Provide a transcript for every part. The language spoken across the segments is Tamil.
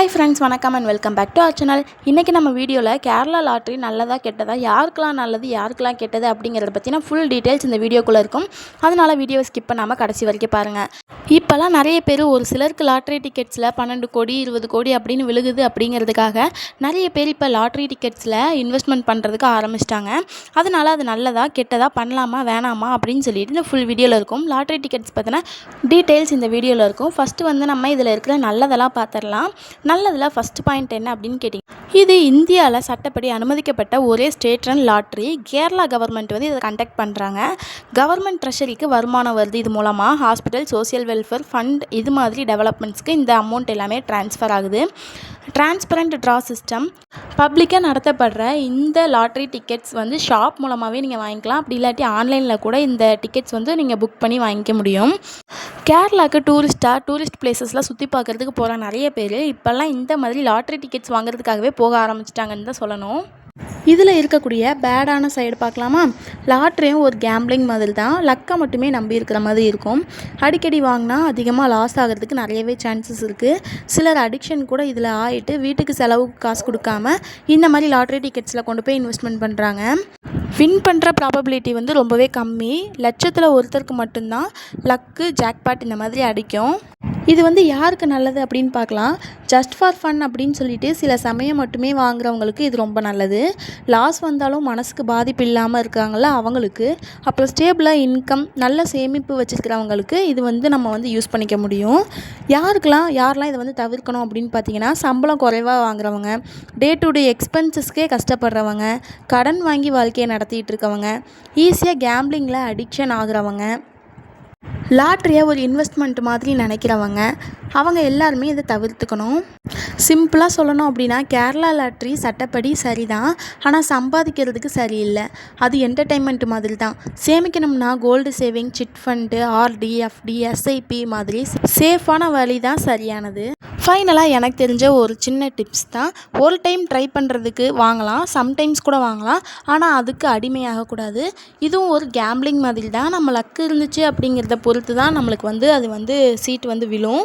ஹாய் ஃப்ரெண்ட்ஸ் வணக்கம் and welcome back to our channel இன்றைக்கி நம்ம வீடியோவில் கேரளா லாட்ரி நல்லதா கெட்டதா யாருக்கெல்லாம் நல்லது யாருக்கெல்லாம் கெட்டது அப்படிங்கிறத பற்றின ஃபுல் டீட்டெயில்ஸ் இந்த வீடியோக்குள்ளே இருக்கும். அதனால் வீடியோவை ஸ்கிப் பண்ணாமல் கடைசி வரைக்கும் பாருங்கள் இப்போல்லாம் நிறைய பேர் ஒரு சிலருக்கு லாட்ரி டிக்கெட்ஸில் பன்னெண்டு கோடி இருபது கோடி அப்படின்னு விழுகுது அப்படிங்கிறதுக்காக நிறைய பேர் இப்போ லாட்ரி டிக்கெட்ஸில் இன்வெஸ்ட்மெண்ட் பண்ணுறதுக்கு ஆரம்பிச்சிட்டாங்க. அதனால் அது நல்லதா கெட்டதா பண்ணலாமா வேணாமா அப்படின்னு சொல்லிட்டு இந்த ஃபுல் வீடியோவில் இருக்கும். லாட்ரி டிக்கெட்ஸ் பற்றின டீட்டெயில்ஸ் இந்த வீடியோவில் இருக்கும். ஃபஸ்ட்டு வந்து நம்ம இதில் இருக்கிற நல்லதெல்லாம் பார்த்துடலாம் நல்லதில் ஃபஸ்ட் பாயிண்ட் என்ன அப்படின்னு கேட்டிங்க? இது இந்தியாவில் சட்டப்படி அனுமதிக்கப்பட்ட ஒரே state run lottery Kerala government வந்து இதை கண்டக்ட் பண்ணுறாங்க கவர்மெண்ட் ட்ரெஷரிக்கு வருமானம் வருது. இது மூலமாக ஹாஸ்பிட்டல் சோசியல் வெல்ஃபேர் ஃபண்ட் இது மாதிரி டெவலப்மெண்ட்ஸ்க்கு இந்த அமௌண்ட் எல்லாமே ட்ரான்ஸ்ஃபர் ஆகுது. டிரான்ஸ்பரண்ட் ட்ரா சிஸ்டம் பப்ளிக்காக நடத்தப்படுற இந்த லாட்ரி டிக்கெட்ஸ் வந்து ஷாப் மூலமாகவே நீங்கள் வாங்கிக்கலாம். அப்படி இல்லாட்டி ஆன்லைனில் கூட இந்த டிக்கெட்ஸ் வந்து நீங்கள் புக் பண்ணி வாங்கிக்க முடியும். கேரளாவுக்கு டூரிஸ்ட்டாக டூரிஸ்ட் பிளேசஸ்லாம் சுற்றி பார்க்குறதுக்கு போகிற நிறைய பேர் இப்போல்லாம் இந்த மாதிரி லாட்ரி டிக்கெட்ஸ் வாங்குறதுக்காகவே போக ஆரம்பிச்சிட்டாங்கன்னு தான் சொல்லணும். இதில் இருக்கக்கூடிய பேடான சைடு பார்க்கலாமா? லாட்ரியும் ஒரு கேம்பிளிங் மாதிரி தான். லக்கை மட்டுமே நம்பி இருக்கிற மாதிரி இருக்கும். அடிக்கடி வாங்கினா அதிகமாக லாஸ் ஆகிறதுக்கு நிறையவே சான்சஸ் இருக்குது சிலர் அடிக்ஷன் கூட இதில் ஆகிட்டு வீட்டுக்கு செலவுக்கு காசு கொடுக்காம இந்த மாதிரி லாட்ரி டிக்கெட்ஸில் கொண்டு போய் இன்வெஸ்ட்மெண்ட் பண்ணுறாங்க வின் பண்ணுற ப்ராபபிலிட்டி வந்து ரொம்பவே கம்மி. லட்சத்தில் ஒருத்தருக்கு மட்டும்தான் லக்கு ஜாக்பாட் இந்த மாதிரி அடிக்கும். இது வந்து யாருக்கு நல்லது அப்படின்னு பார்க்கலாம். ஜஸ்ட் ஃபார் ஃபன் அப்படின்னு சொல்லிட்டு சில சமயம் மட்டுமே வாங்குறவங்களுக்கு இது ரொம்ப நல்லது. லாஸ் வந்தாலும் மனசுக்கு பாதிப்பு இல்லாமல் இருக்காங்கள அவங்களுக்கு. அப்புறம் ஸ்டேபிளாக இன்கம் நல்ல சேமிப்பு வச்சுருக்கிறவங்களுக்கு இது வந்து நம்ம வந்து யூஸ் பண்ணிக்க முடியும். யாருக்கெல்லாம் யாரெல்லாம் இதை வந்து தவிர்க்கணும் அப்படின்னு பார்த்தீங்கன்னா சம்பளம் குறைவாக வாங்குறவங்க டே டு டே எக்ஸ்பென்சஸ்க்கே கஷ்டப்படுறவங்க கடன் வாங்கி வாழ்க்கையை நடத்திட்டு இருக்கவங்க ஈஸியாக கேம்பிளிங்கில் அடிக்ஷன் ஆகுறவங்க லாட்ரியை ஒரு இன்வெஸ்ட்மெண்ட் மாதிரி நினைக்கிறவங்க அவங்க எல்லாருமே இதை தவிர்த்துக்கணும். சிம்பிளாக சொல்லணும் அப்படின்னா கேரளா லாட்ரி சட்டப்படி சரிதான் ஆனால் சம்பாதிக்கிறதுக்கு சரியில்லை. அது என்டர்டைன்மெண்ட் மாதிரி தான் சேமிக்கணும்னா gold saving chit fund RD FD SIP மாதிரி சேஃபான வழி தான் சரியானது. ஃபைனலாக எனக்கு தெரிஞ்ச ஒரு சின்ன டிப்ஸ் தான். ஒரு டைம் ட்ரை பண்ணுறதுக்கு வாங்கலாம். சம்டைம்ஸ் கூட வாங்கலாம். ஆனால் அதுக்கு அடிமையாகக்கூடாது இதுவும் ஒரு கேம்பிளிங் மாதிரி தான் நம்ம லக்கு இருந்துச்சு அப்படிங்கிறத பொறுத்து தான் நம்மளுக்கு வந்து அது வந்து சீட் வந்து விழும்.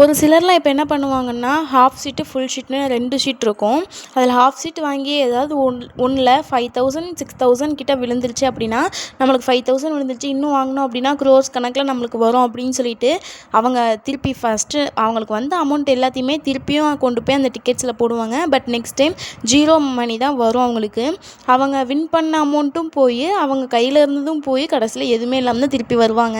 ஒரு சிலர்லாம் இப்போ என்ன பண்ணுவாங்கன்னா ஹாஃப் சீட்டு ஃபுல் ஷீட்னு ரெண்டு ஷீட் இருக்கும். அதில் ஹாஃப் சீட் வாங்கி ஏதாவது ஒன் ஒன்றில் ஃபைவ் தௌசண்ட் சிக்ஸ் தௌசண்ட் கிட்ட விழுந்துருச்சு அப்படின்னா நம்மளுக்கு ஃபைவ் தௌசண்ட் விழுந்துருச்சு இன்னும் வாங்கினோம் அப்படின்னா க்ரோர்ஸ் கணக்கில் நம்மளுக்கு வரும் அப்படின்னு சொல்லிட்டு அவங்க திருப்பி ஃபஸ்ட்டு அவங்களுக்கு வந்து அமௌண்ட் எல்லாத்தையுமே திருப்பியும் கொண்டு போய் அந்த டிக்கெட்ஸில் போடுவாங்க. But next time zero money தான் வரும் அவங்களுக்கு. அவங்க வின் பண்ண அமௌண்ட்டும் போய் அவங்க கையில் இருந்ததும் போய் கடைசியில் எதுவுமே இல்லாமல் தான் திருப்பி வருவாங்க.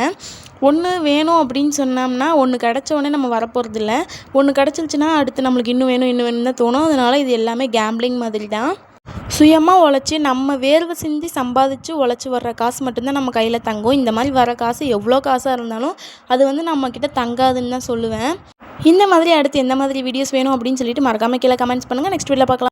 ஒன்று வேணும் அப்படின்னு சொன்னோம்னா ஒன்று கிடச்ச உடனே நம்ம வரப்போகிறதில்ல ஒன்று கிடச்சிருச்சுன்னா அடுத்து நம்மளுக்கு இன்னும் வேணும் இன்னும் வேணும் தான் தோணும். அதனால் இது எல்லாமே கேம்பிளிங் மாதிரி தான். சுயமாக உழைச்சி நம்ம வேர்வை சிந்தி சம்பாதிச்சு உழைச்சி வர்ற காசு மட்டும்தான் நம்ம கையில் தங்கும். இந்த மாதிரி வர காசு எவ்வளோ காசாக இருந்தாலும் அது வந்து நம்மக்கிட்ட தங்காதுன்னு தான் சொல்லுவேன். இந்த மாதிரி அடுத்து எந்த மாதிரி வீடியோஸ் வேணும் அப்படின்னு சொல்லிட்டு மறக்காமல் கீழே கமெண்ட்ஸ் பண்ணுங்கள் நெக்ஸ்ட் வீடியோவில் பார்க்கலாம்.